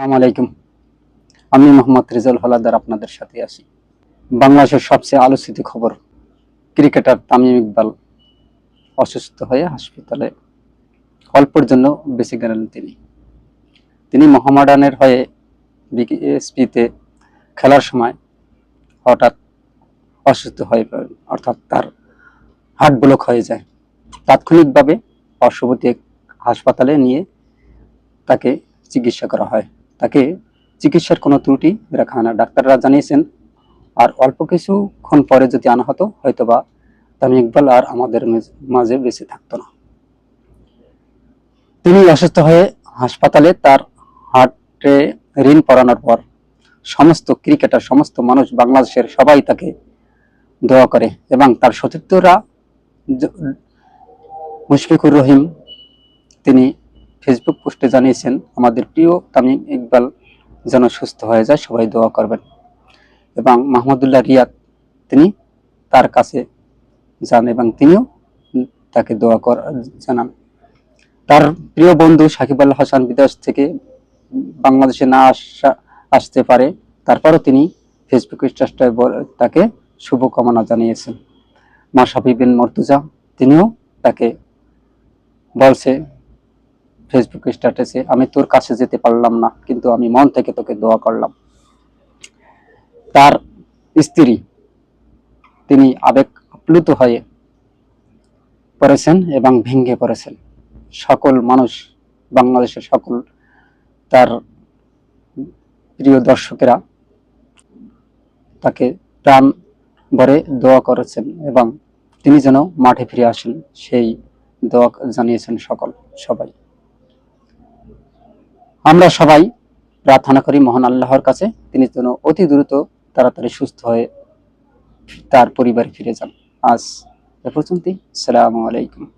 আলাইকুম। আমি মোহাম্মদ রিজাল হলাদার আপনাদের সাথে আছি। বাংলাদেশের সবচেয়ে আলোচিত খবর, ক্রিকেটার তামিম ইকবাল অসুস্থ হয়ে হাসপাতালে অল্পের জন্য বেঁচে গেলেন তিনি। তিনি মোহামেডানের হয়ে বিএসপিতে খেলার সময় হঠাৎ অসুস্থ হয়ে পড়েন, অর্থাৎ তার হার্ট ব্লক হয়ে যায়। তাৎক্ষণিকভাবে পার্শ্ববর্তী হাসপাতালে নিয়ে তাকে চিকিৎসা করা হয়। তাকে চিকিৎসার কোনো ত্রুটি রাখা হয় না ডাক্তাররা জানিয়েছেন। আর অল্প কিছুক্ষণ পরে যদি আনা হতো হয়তোবা তামিম ইকবাল আর আমাদের মাঝে বেঁচে থাকতো না। তিনি অসুস্থ হয়ে হাসপাতালে তার হার্টে ঋণ পরানোর পর সমস্ত ক্রিকেটার, সমস্ত মানুষ বাংলাদেশের সবাই তাকে দোয়া করে এবং তার সতীর্থরা মুশফিকুর রহিম, তিনি জানিয়েছেন, আমাদের প্রিয় তামিম ইকবাল যেন সুস্থ হয়ে যায়, সবাই দোয়া করবেন। এবং মাহমুদুল্লাহ রিয়াদ, তিনি তার কাছে যান এবং তিনিও তাকে দোয়া কর, জানান। তার প্রিয় বন্ধু সাকিব আল হাসান বিদেশ থেকে বাংলাদেশে না আসা, আসতে পারে, তারপরও তিনি ফেসবুক স্ট্যাটাসে বল- তাকে শুভকামনা জানিয়েছেন। মাসাফি বিন মর্তুজা, তিনিও তাকে বলছে ফেসবুক স্ট্যাটাসে আমি তোর কাছে যেতে পারলাম না, কিন্তু আমি মন থেকে তোকে দোয়া করলাম। তার স্ত্রী, তিনি আবেগ আপ্লুত হয়ে পড়েছেন এবং ভেঙে পড়েছেন। সকল মানুষ, বাংলাদেশের সকল, তার প্রিয় দর্শকেরা তাকে প্রাণ ভরে দোয়া করেছেন এবং তিনি যেন মাঠে ফিরে আসেন, সেই দোয়া জানিয়েছেন সকল, সবাই। আমরা সবাই প্রার্থনা করি মহান আল্লাহর কাছে, তিনি যেন অতি দ্রুত তাড়াতাড়ি সুস্থ হয়ে তার পরিবারে ফিরে যান। আজ এ পর্যন্তই। সালামু আলাইকুম।